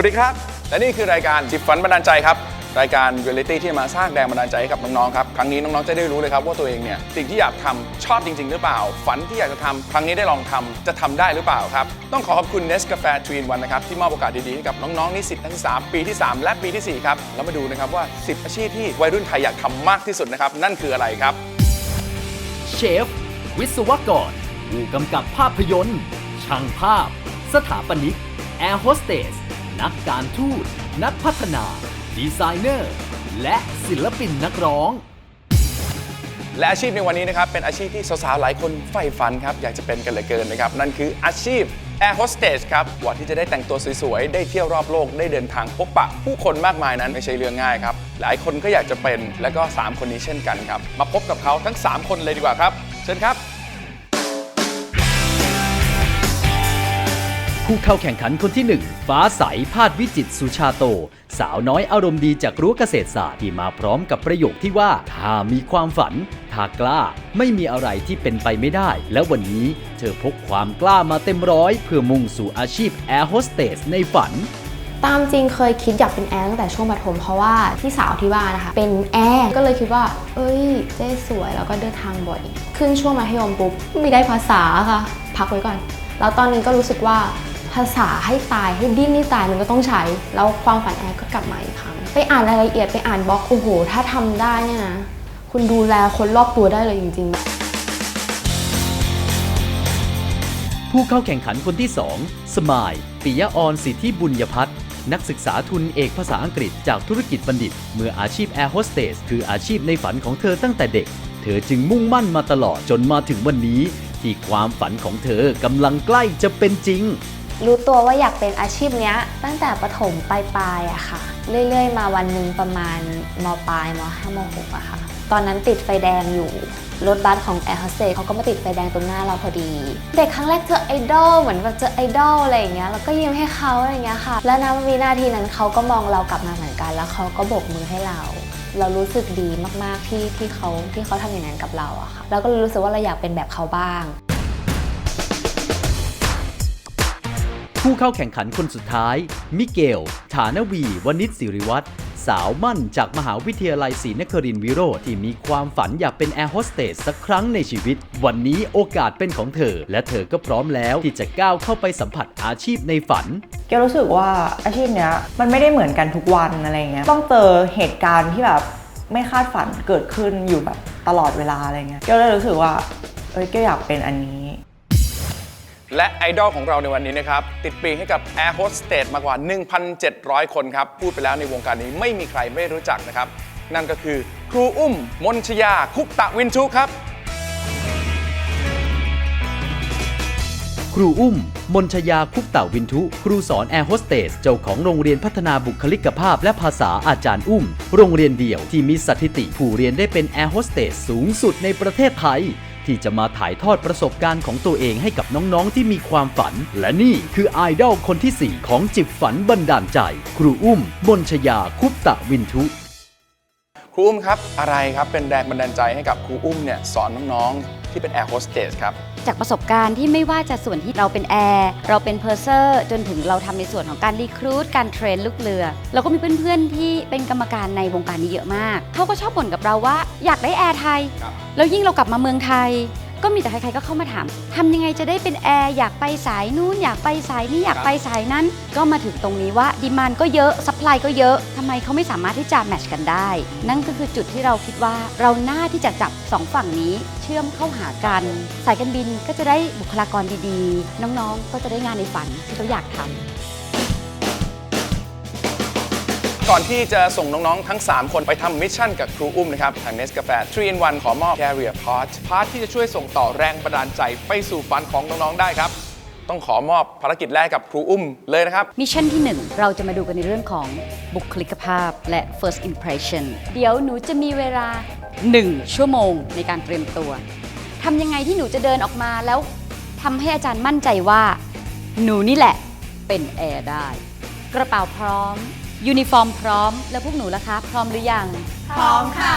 วัสดีครับ และนี่คือรายการจิบฝันบันดาลใจครับ รายการเรียลิตี้ที่มาสร้างแรงบันดาลใจให้กับน้องๆครับ ครั้งนี้น้องๆจะได้รู้เลยครับว่าตัวเองเนี่ยสิ่งที่อยากทำชอบจริง ๆ หรือเปล่า ฝันที่อยากจะทำครั้งนี้ได้ลองทำจะทำได้หรือเปล่าครับ ต้องขอขอบคุณเนสกาแฟทรีนวันนะครับที่มอบโอกาสดีๆให้กับน้องๆนิสิตนักศึกษาปีที่ 3 และปีทีสี่4 ครับ แล้วมาดูนะครับว่า 10 อาชีพที่วัยรุ่นไทยอยากทำมากที่สุดนะครับนั่นคืออะไรครับเชฟวิศวกรผู้กำกับภาพยนตร์ช่างภาพ สถาปนิกแอร์โฮสเตส นักการทูต นักพัฒนา ดีไซเนอร์ และศิลปินนักร้อง และอาชีพในวันนี้นะครับ เป็นอาชีพที่สาวๆ หลายคนใฝ่ฝันครับ อยากจะเป็นกันเหลือเกินนะครับ นั่นคืออาชีพแอร์โฮสเตสครับกว่าที่จะได้แต่งตัวสวยๆ ได้เที่ยวรอบโลกได้เดินทางพบปะ ผู้คนมากมายนั้นไม่ใช่เรื่องง่ายครับ หลายคนก็อยากจะเป็นและก็ 3 คนนี้เช่นกันครับ มาพบกับเขาทั้ง 3 คนเลยดีกว่าครับ เชิญครับ ผู้เข้าแข่งขันคนที่ 1 ฟ้าใสพาดวิจิตสุชาโต สาวน้อยอารมณ์ดีจากรั้วเกษตรศาสตร์ที่มาพร้อมกับประโยคที่ว่าถ้ามีความฝันถ้ากล้าไม่มีอะไรที่เป็นไปไม่ได้ และวันนี้เธอพกความกล้ามาเต็มร้อย เพื่อมุ่งสู่อาชีพแอร์โฮสเตสในฝันตามจริงเคยคิดอยากเป็นแอร์ตั้งแต่ช่วงมัธยมเพราะว่าพี่สาวที่บ้านนะคะ เป็นแอร์ก็เลยคิดว่า เอ้ยเจ๊สวยแล้วก็เดินทางบ่อย ขึ้นช่วงมัธยมปุ๊บไม่ได้ภาษาค่ะ พักไว้ก่อน แล้วตอนนี้ก็รู้สึกว่า ภาษาให้ตายให้ดิ้นให้ตายมันก็ต้องใช้ แล้วความฝันแอร์ก็กลับมาอีกครั้งไปอ่านรายละเอียดไปอ่านบล็อกโอ้โห ถ้าทำได้เนี่ยนะคุณดูแลคนรอบตัวได้เลยจริง ๆ ผู้เข้าแข่งขันคนที่ 2 สมายปิยะออนสิทธิบุญยพัฒน์นักศึกษาทุนเอกภาษาอังกฤษจากธุรกิจบัณฑิต เมื่ออาชีพแอร์โฮสเตสคืออาชีพในฝันของเธอตั้งแต่เด็ก เธอจึงมุ่งมั่นมาตลอดจนมาถึงวันนี้ ที่ความฝันของเธอกำลังใกล้จะเป็นจริง รู้ตัวว่าอยากเป็นอาชีพเนี้ย ตั้งแต่ประถมปลายๆอะค่ะ เรื่อยๆ มาวันหนึ่งประมาณมปลายมห้ามหกอะค่ะ ตอนนั้นติดไฟแดงอยู่ รถบัสของแอร์โฮสเตสเขาก็มาติดไฟแดงตรงหน้าเราพอดี เด็กครั้งแรกเจอไอดอลเหมือนแบบเจอไอดอลอะไรอย่างเงี้ยแล้วก็ยิ้มให้เขาอะไรอย่างเงี้ยค่ะ แล้วนะวินาทีนั้นเขาก็มองเรากลับมาเหมือนกัน แล้วเขาก็โบกมือให้เราเรารู้สึกดีมากๆที่ที่เขาที่เขาทำอย่างนั้นกับเราอะค่ะแล้วก็รู้สึกว่าเราอยากเป็นแบบเขาบ้าง ผู้เข้าแข่งขันคนสุดท้าย มิเกล ฐานวี วณิชสิริวัตรสาวมั่นจากมหาวิทยาลัยศรีนครินทร์วิโรธที่มีความฝันอยากเป็นแอร์โฮสเตสสักครั้งในชีวิต วันนี้โอกาสเป็นของเธอ และเธอก็พร้อมแล้วที่จะก้าวเข้าไปสัมผัสอาชีพในฝัน เกลรู้สึกว่าอาชีพเนี้ยมันไม่ได้เหมือนกันทุกวันอะไรเงี้ยต้องเจอเหตุการณ์ที่แบบไม่คาดฝันเกิดขึ้นอยู่แบบตลอดเวลาอะไรเงี้ยเกลเลยรู้สึกว่าเอ้ยเกลอยากเป็นอันนี้ และไอดอลของเราในวันนี้นะครับ ติดปีกให้กับ Air Hostess มากกว่า 1,700 คนครับ พูดไปแล้วในวงการนี้ไม่มีใครไม่รู้จักนะครับ นั่นก็คือครูอุ้ม มนชยา คุปตะวินชุครับ ครูอุ้ม มนชยาคุปต่าวินทุ ครูสอนแอร์โฮสเตสเจ้าของโรงเรียนพัฒนาบุคลิกภาพและภาษาอาจารย์อุ้ม โรงเรียนเดี่ยวที่มีสถิติผู้เรียนได้เป็นแอร์โฮสเตสสูงสุดในประเทศไทย ที่จะมาถ่ายทอดประสบการณ์ของตัวเองให้กับน้องๆที่มีความฝัน และนี่คือไอดอลคนที่ 4 ของจิบฝันบันดาลใจ ครูอุ้มบนชยาคุปตะวินทุ ครูอุ้มครับ อะไรครับเป็นแรงบันดาลใจให้กับครูอุ้มเนี่ยสอนน้องๆที่เป็นแอร์โฮสเตสครับ จากประสบการณ์ที่ไม่ว่าจะส่วนที่เราเป็นแอร์เราเป็นเพอร์เซอร์จนถึงเราทำในส่วนของการรีครูดการเทรนลูกเรือ เราก็มีเพื่อนๆที่เป็นกรรมการในวงการนี้เยอะมากเขาก็ชอบบ่นกับเราว่า อยากได้แอร์ไทยครับแล้วยิ่งเรากลับมาเมืองไทย ก็มีแต่ใครๆก็เข้ามาถามทำยังไงจะได้เป็นแอร์อยากไปสายนู้นอยากไปสายนี้อยากไปสายนั้น ก็มาถึงตรงนี้ว่าดีมานก็เยอะซัพพลายก็เยอะทำไมเขาไม่สามารถที่จะแมทชกันได้ นั่นก็คือจุดที่เราคิดว่าเราหน้าที่จะจับสองฝั่งนี้ เชื่อมเข้าหากัน สายการบินก็จะได้บุคลากรดีๆ น้องๆก็จะได้งานในฝันที่เขาอยากทำ ก่อนที่จะส่งน้องๆ ทั้ง 3 คนไปทำมิชชั่นกับครูอุ้มนะครับ ทางเนสกาแฟ3 in 1ขอมอบ Carrier Pod พาร์ทที่จะช่วยส่งต่อแรงบันดาลใจไปสู่ฝันของน้องๆ ได้ครับ ต้องขอมอบภารกิจแรกกับครูอุ้มเลยนะครับ มิชชั่นที่ 1 เราจะมาดูกันในเรื่องของบุคลิกภาพและ first impression เดี๋ยวหนูจะมีเวลา 1 ชั่วโมงในการเตรียมตัวทำยังไงที่หนูจะเดินออกมาแล้วทำให้อาจารย์มั่นใจว่า หนูนี่แหละเป็นแอร์ได้ กระเป๋าพร้อม ยูนิฟอร์มพร้อม แล้วพวกหนูล่ะคะ พร้อมหรือยัง พร้อมค่ะ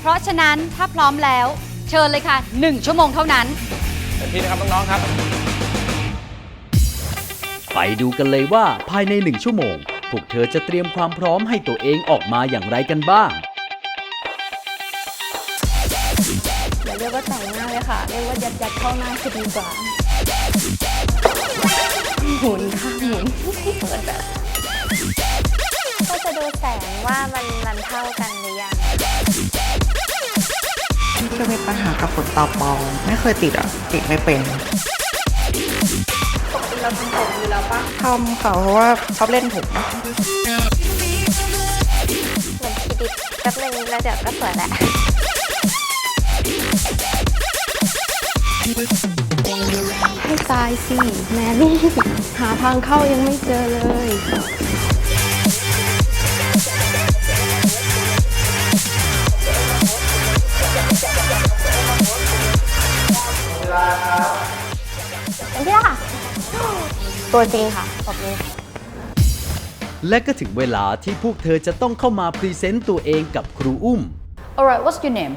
เพราะฉะนั้นถ้าพร้อมแล้ว เชิญเลยค่ะ 1 ชั่วโมงเท่านั้น เต็มที่นะครับน้องๆครับ ไปดูกันเลยว่าภายในหนึ่งชั่วโมง พวกเธอจะเตรียมความพร้อมให้ตัวเองออกมาอย่างไรกันบ้าง อย่าเรียกว่าแต่งหน้าเลยค่ะ เรียกว่ายัดยัดเข้าหน้าคือดีกว่าหมุนค่ะหมุนเปิดแบบก็จะดูแสง ว่ามันมันเท่ากันหรือยังจะมีปัญหากับขนตาปลอมไม่เคยติดอะ ติดไม่เป็นเราทำผมอยู่แล้วปะทำค่ะเพราะว่าชอบเล่นผมเหมือนคิดดิแป๊บนึงแล้วเดี๋ยวก็สวยแหละให้ตายสิแมรี่หาทางเข้ายังไม่เจอเลย ตัวจริงค่ะบอกเลยและก็ถึงเวลาที่พวกเธอจะต้องเข้ามาพรีเซนต์ตัวเองกับครูอุ้ม alright what's your name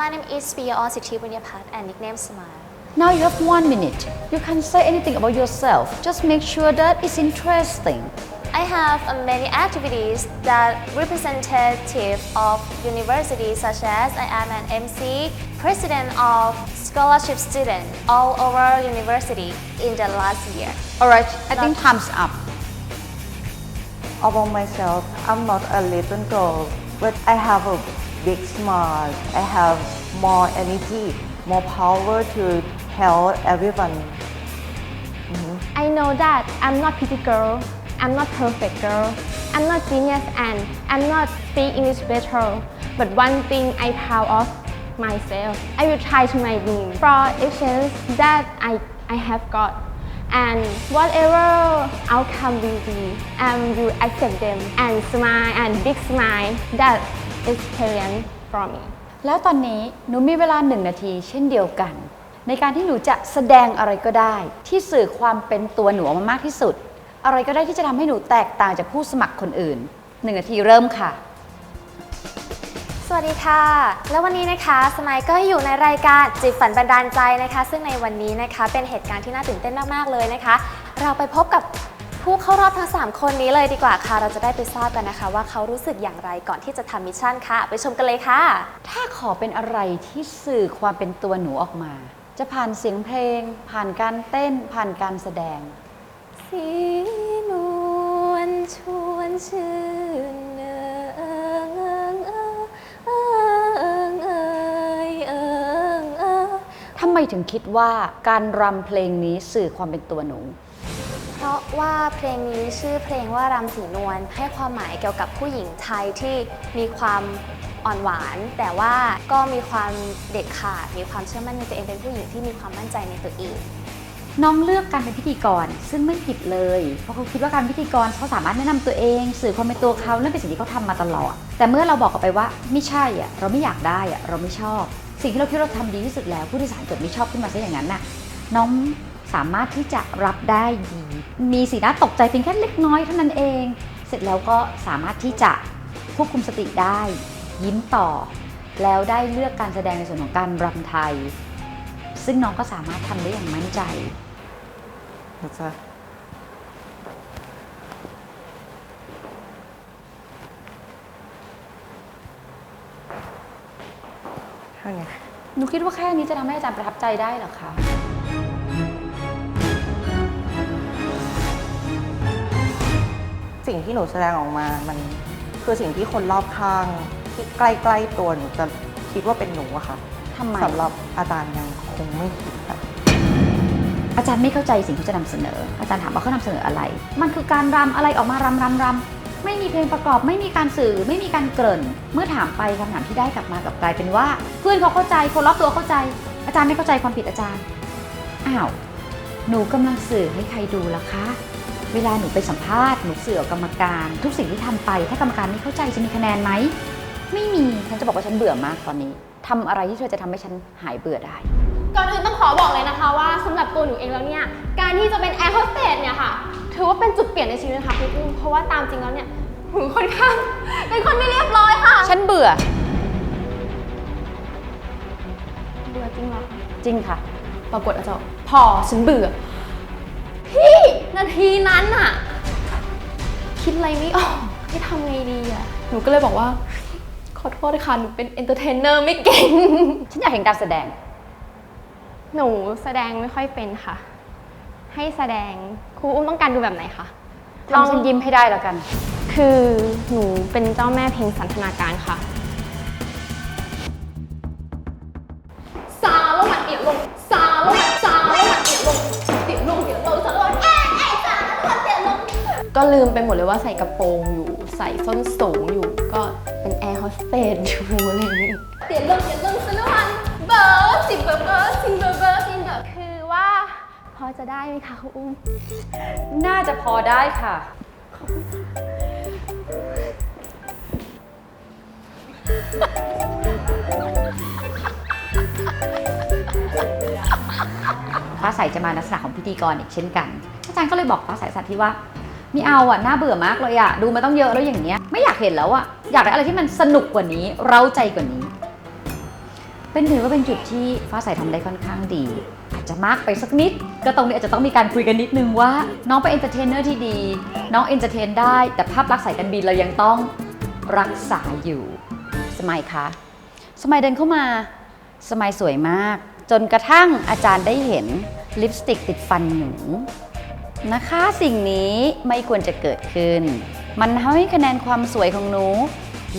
My name is Pia Ositi Bunyapat and nickname Smile now you have one minute you can say anything about yourself just make sure that it's interesting I have uh, many activities that representative of universities such as I am an MC, president of scholarship student all over university in the last year. Alright I think time's up About myself I'm not a little girl but I have a big smile I have more energy more power to help everyone mm-hmm. I know that I'm not pretty girl, I'm not perfect girl, I'm not genius and I'm not speak English better. But one thing I proud of myself, I will try to my win for actions that I, I have got. And whatever outcome will be, I will accept them and smile and big smile that experience for me. แล้วตอนนี้หนูมีเวลาหนึ่งนาทีเช่นเดียวกัน ในการที่หนูจะแสดงอะไรก็ได้ ที่สื่อความเป็นตัวหนูออกมามากที่สุด อะไรก็ได้ที่จะทำให้หนูแตกต่างจากผู้สมัครคนอื่นหนึ่งนาทีเริ่มค่ะ สวัสดีค่ะ แล้ววันนี้นะคะสมัยก็อยู่ในรายการจิตฝันบันดาลใจนะคะ ซึ่งในวันนี้นะคะเป็นเหตุการณ์ที่น่าตื่นเต้นมากๆเลยนะคะ เราไปพบกับผู้เข้ารอบทั้ง 3 คนนี้เลยดีกว่าค่ะ เราจะได้ไปทราบกันนะคะ ว่าเขารู้สึกอย่างไรก่อนที่จะทำมิชชั่นค่ะ ไปชมกันเลยค่ะ ถ้าขอเป็นอะไรที่สื่อความเป็นตัวหนูออกมา จะผ่านเสียงเพลง ผ่านการเต้น ผ่านการแสดง สีนวลชวนชื่น ถึงคิดว่าการรำเพลงนี้สื่อความเป็นตัวหนู เพราะว่าเพลงนี้ชื่อเพลงว่ารำสีนวลให้ความหมายเกี่ยวกับผู้หญิงไทยที่มีความอ่อนหวาน แต่ว่าก็มีความเด็ดขาด มีความเชื่อมั่นในตัวเองเป็นผู้หญิงที่มีความมั่นใจในตัวเอง น้องเลือกการเป็นพิธีกรซึ่งไม่ผิดเลย เพราะเขาคิดว่าการเป็นพิธีกรเขาสามารถแนะนำตัวเอง สื่อความเป็นตัวเขานั่นเป็นสิ่งที่เขาทำมาตลอด แต่เมื่อเราบอกกลับไปว่าไม่ใช่อะเราไม่อยากได้อะเราไม่ชอบ สิ่งที่เราคิดเราทำดีที่สุดแล้ว ผู้โดยสารเกิดไม่ชอบขึ้นมาซะอย่างนั้นน่ะน้องสามารถที่จะรับได้ดี มีสีหน้าตกใจเพียงแค่เล็กน้อยเท่านั้นเอง เสร็จแล้วก็สามารถที่จะควบคุมสติได้ ยิ้มต่อ แล้วได้เลือกการแสดงในส่วนของการรำไทย ซึ่งน้องก็สามารถทำได้อย่างมั่นใจเดี๋ยวจะ เท่านี้หนูคิดว่าแค่นี้จะทำให้อาจารย์ประทับใจได้เหรอคะ สิ่งที่หนูแสดงออกมา มันคือสิ่งที่คนรอบข้างที่ใกล้ ๆ ตัวหนูจะคิดว่าเป็นหนูอะค่ะทำไม สำหรับอาจารย์ยังคงไม่คิดแบบอาจารย์ไม่เข้าใจสิ่งที่จะนำเสนอ อาจารย์ถามว่าเขานำเสนออะไร มันคือการรำอะไรออกมารำรำรำ ไม่มีเพลงประกอบไม่มีการสื่อไม่มีการเกริ่น เมื่อถามไปคำถามที่ได้กลับมากลับกลายเป็นว่า เพื่อนเขาเข้าใจคนรอบตัวเข้าใจ อาจารย์ไม่เข้าใจความผิดอาจารย์อ้าวหนูกำลังสื่อให้ใครดูล่ะคะ เวลาหนูไปสัมภาษณ์หนูสื่อกับกรรมการ ทุกสิ่งที่ทำไป ถ้ากรรมการไม่เข้าใจจะมีคะแนนไหมไม่มีฉันจะบอกว่าฉันเบื่อมากตอนนี้ทำอะไรที่เธอจะทำให้ฉันหายเบื่อได้ก่อนอื่นต้องขอบอกเลยนะคะว่าสำหรับตัวหนูเองแล้วเนี่ยการที่จะเป็นแอร์โฮสเตสเนี่ยค่ะ ถือว่าเป็นจุดเปลี่ยนในชีวิตนะคะพี่อุ้มเพราะว่าตามจริงแล้วเนี่ยหนูค่อนข้างเป็นคนไม่เรียบร้อยค่ะฉันเบื่อ เบื่อจริงเหรอจริงค่ะ ปรากฏอาจารย์พอฉันเบื่อ พี่นาทีนั้นอะคิดอะไรไม่ออกให้ทำไงดีอะหนูก็เลยบอกว่า ขอโทษค่ะหนูเป็นเอนเตอร์เทนเนอร์ไม่เก่ง ฉันอยากเห็นการแสดง หนูแสดงไม่ค่อยเป็นค่ะ ให้แสดงครูอุ้มต้องการดูแบบไหนคะลองฉันยิ้มให้ได้แล้วกัน คือหนูเป็นเจ้าแม่เพลงสันทนาการค่ะซาลงมาเอียดลงซาลงมาซาลงมาเอียดลงเตียดลงเตียดลงซาลงเอ้ยเอ้ยซาลงมาเตียดลงก็ลืมไปหมดเลยว่าใส่กระโปรงอยู่ ใส่ส้นสูงอยู่ ก็เป็นแอร์โฮสเตสอยู่อะไรอย่างนี้เตียดลงเตียดลงซาลงมาเบอร์สิบเบอร์เบอร์สิบเบอร์เบอร์สิบเบอร์คือว่า พอจะได้ไหมคะครูอุ้ม น่าจะพอได้ค่ะ ฟ้าใสจะมาลักษณะของพิธีกรอีกเช่นกัน อาจารย์ก็เลยบอกฟ้าใสสัตว์ที่ว่าไม่เอาอะน่าเบื่อมากเลยอะดูมาต้องเยอะแล้วอย่างเงี้ยไม่อยากเห็นแล้วอะอยากได้อะไรที่มันสนุกกว่านี้ เร้าใจกว่านี้ เป็นถือว่าเป็นจุดที่ฟ้าใสทำได้ค่อนข้างดี อาจจะมากไปสักนิด ก็ตรงนี้อาจจะต้องมีการคุยกันนิดนึงว่า น้องเป็นเอนเตอร์เทนเนอร์ที่ดี น้องเอนเตอร์เทนได้ แต่ภาพลักษณ์สายการบินเรายังต้องรักษาอยู่ สมัยคะ สมัยเดินเข้ามา สมัยสวยมาก จนกระทั่งอาจารย์ได้เห็นลิปสติกติดฟันหนูนะคะสิ่งนี้ไม่ควรจะเกิดขึ้น มันทำให้คะแนนความสวยของหนู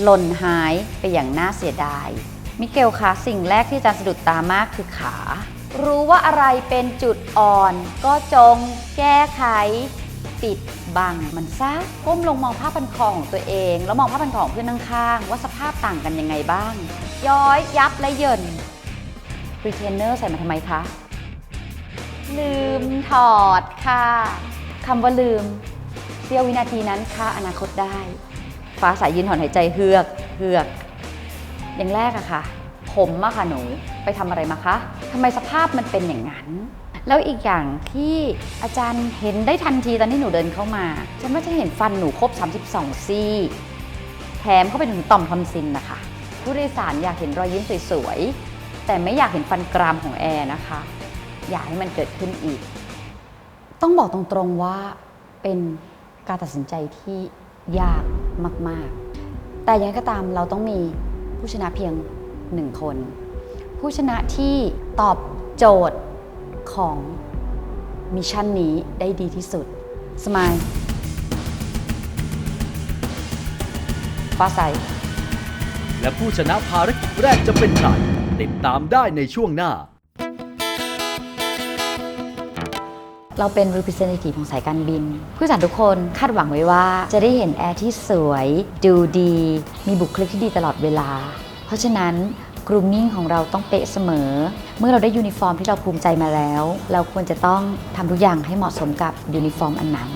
หล่นหายไปอย่างน่าเสียดาย มิเกลคะสิ่งแรกที่อาจารย์สะดุดตามากคือขา รู้ว่าอะไรเป็นจุดอ่อน ก็จงแก้ไขปิดบังมันซะก้มลงมองผ้าพันคอของตัวเอง แล้วมองผ้าพันคอของเพื่อนข้างๆว่าสภาพต่างกันยังไงบ้าง ย้อยยับและเยินรีเทนเนอร์ใส่มาทำไมคะ ลืมถอดค่ะคำว่าลืมเสี้ยววินาทีนั้นค่าอนาคตได้ ฟ้าสายยืนถอนหายใจเฮือกเฮือก อย่างแรกอะค่ะ ผมอะค่ะหนู ไปทำอะไรมาคะทำไมสภาพมันเป็นอย่างนั้น แล้วอีกอย่างที่อาจารย์เห็นได้ทันทีตอนที่หนูเดินเข้ามาฉันว่าจะเห็นฟันหนูครบ 32 ซี่แถมเข้าไปถึงต่อมทอนซิลนะคะ ผู้โดยสารอยากเห็นรอยยิ้มสวยๆ แต่ไม่อยากเห็นฟันกรามของแอร์นะคะ อยากให้มันเกิดขึ้นอีก ต้องบอกตรงๆว่าเป็นการตัดสินใจที่ยากมากๆ แต่ยังไงก็ตามเราต้องมีผู้ชนะเพียงหนึ่งคน ผู้ชนะที่ตอบโจทย์ของมิชชั่นนี้ได้ดีที่สุด สมายฟ้าใส และผู้ชนะภารกิจแรกจะเป็นใครติดตามได้ในช่วงหน้า เราเป็น representative ของสายการบิน ผู้โดยสารทุกคนคาดหวังไว้ว่า จะได้เห็นแอร์ที่สวย ดูดี มีบุคลิกที่ดีตลอดเวลา เพราะฉะนั้น กรูมมิ่งของเราต้องเป๊ะเสมอ เมื่อเราได้ยูนิฟอร์มที่เราภูมิใจมาแล้ว เราควรจะต้องทำทุกอย่างให้เหมาะสมกับยูนิฟอร์มอันนั้น